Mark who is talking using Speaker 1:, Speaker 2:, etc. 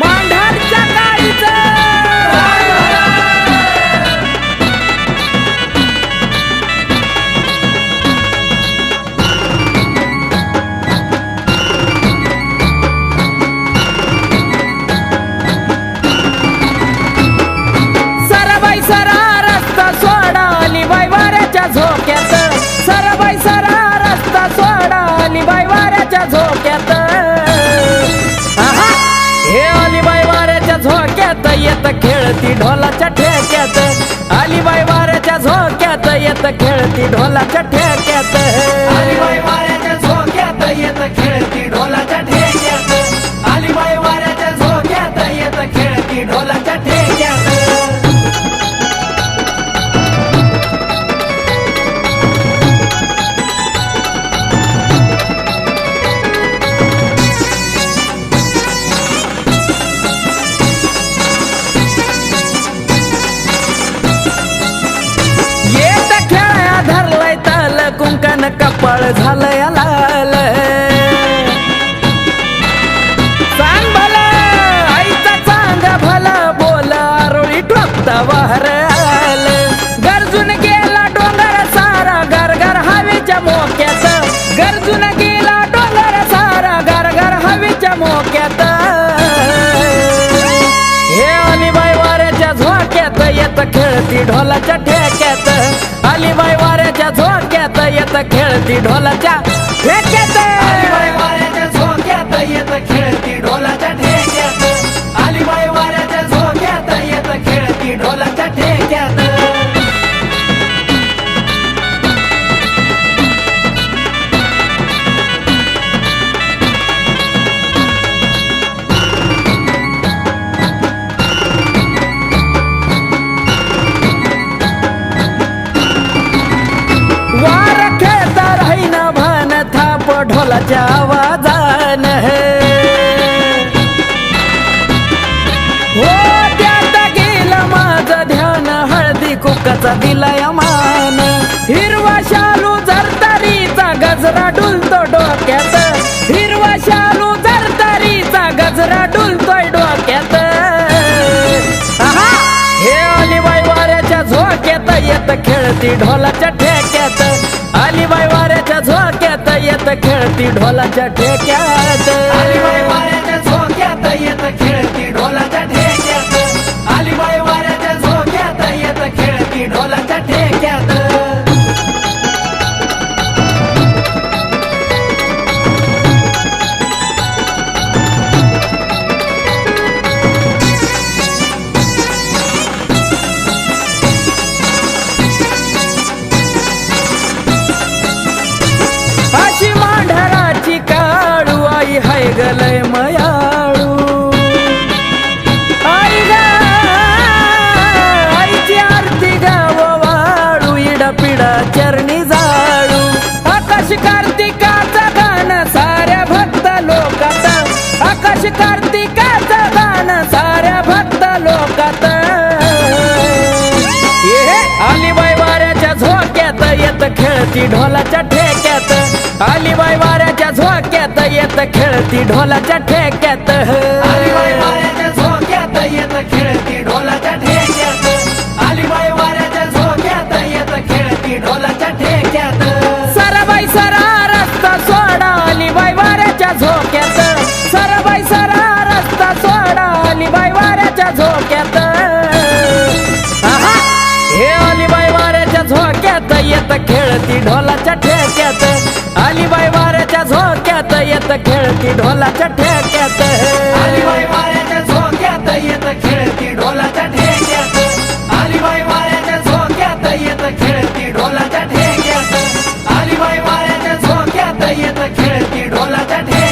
Speaker 1: માંડા झोक्यात येत खेळती ढोलाच्या ठेक्यात. अलिबाई वाऱ्याच्या झोक्यात येत खेळती ढोलाच्या ठेक्यात. अलिबाई
Speaker 2: वाऱ्याच्या झोक्यात येत खेळती ढोलाच्या ठेक्यात. अलिबाई वाऱ्याच्या झोक्यात येत खेळती ढोलाच्या
Speaker 1: ठेक्यात. कपाळ झालंय लाल सांग भल आईचा चांग भल बोल आरोळी ठोकता वाहर गरजून गेला डोंगर सारा गरगर हवेच्या मोक्यात. गरजून गेला डोंगर सारा गरगर हवेच्या मोक्यात. हे अलिबाई वाऱ्याच्या झोक्यात येत खेळती ढोलाच्या ठेक्यात. झोक्यात येत खेळती ढोलाच्या ठेक्यात.
Speaker 2: वाऱ्याच्या झोक्यात येत खेळती ढोलाच्या ठेक्यात. अलिबाई वाऱ्याच्या झोक्यात येत खेळती ढोलाच्या ठेक्यात.
Speaker 1: थाप आवाजान हो. त्यात गेलं माझं ध्यान हळदी कुकाचा दिलाय मान. हिरवा शालू जरतारीचा गजरा डुलतो डोक्यात. हिरवा शालू जरतारीचा गजरा डुलतोय डोक्यात. आहा! हे अलिबाई वाऱ्याच्या झोक्यात येत खेळती ढोलाच्या ठेक्यात. अलिबाई वाऱ्याच्या झोक्यात येत खेळती ढोलाच्या ठेक्यात
Speaker 2: येत खेळती ढोलाच्या ठेक्यात
Speaker 1: आई हाय गलय मयाळू. आई आईची आरती गाव वाळू इडा पिडा चरणी जाळू. आकाश कार्तिकाचा गाण साऱ्या भक्त लोकात. आकाश कार्तिकाचा गाण साऱ्या भक्त लोकात. आलीबाई वाऱ्याच्या झोक्यात येत खेळती ढोलाच्या ठेक्यात. आलीबाई वाऱ्याच्या झोक्यात येत खेळती ढोलाच्या ठेक्यात. अलिबाई वाऱ्याच्या
Speaker 2: झोक्यात येत खेळती ढोलाच्या ठेक्यात. अलिबाई वाऱ्याच्या झोक्यात येत खेळती ढोलाच्या ठेक्यात.
Speaker 1: सरबाई सरा रस्ता सोडा अलिबाई वाऱ्याच्या झोक्यात. सरबाई सरा रस्ता सोडा अलिबाई वाऱ्याच्या झोक्यात! हे अलिबाई वाऱ्याच्या झोक्यात येत खेळती ढोलाच्या ठेक्यात. अलिबाई झोक्यात येत खेळती ढोलाच्या ठेक्यात. आलीबाई
Speaker 2: वाऱ्याच्या झोक्यात येत खेळती ढोलाच्या
Speaker 1: ठेक्यात.
Speaker 2: आलीबाई वाऱ्याच्या
Speaker 1: झोक्यात येत खेळती ढोलाच्या ठेक्यात. आलीबाई वाऱ्याच्या
Speaker 2: झोक्यात
Speaker 1: येत
Speaker 2: खेळती ढोलाच्या ठेक्यात.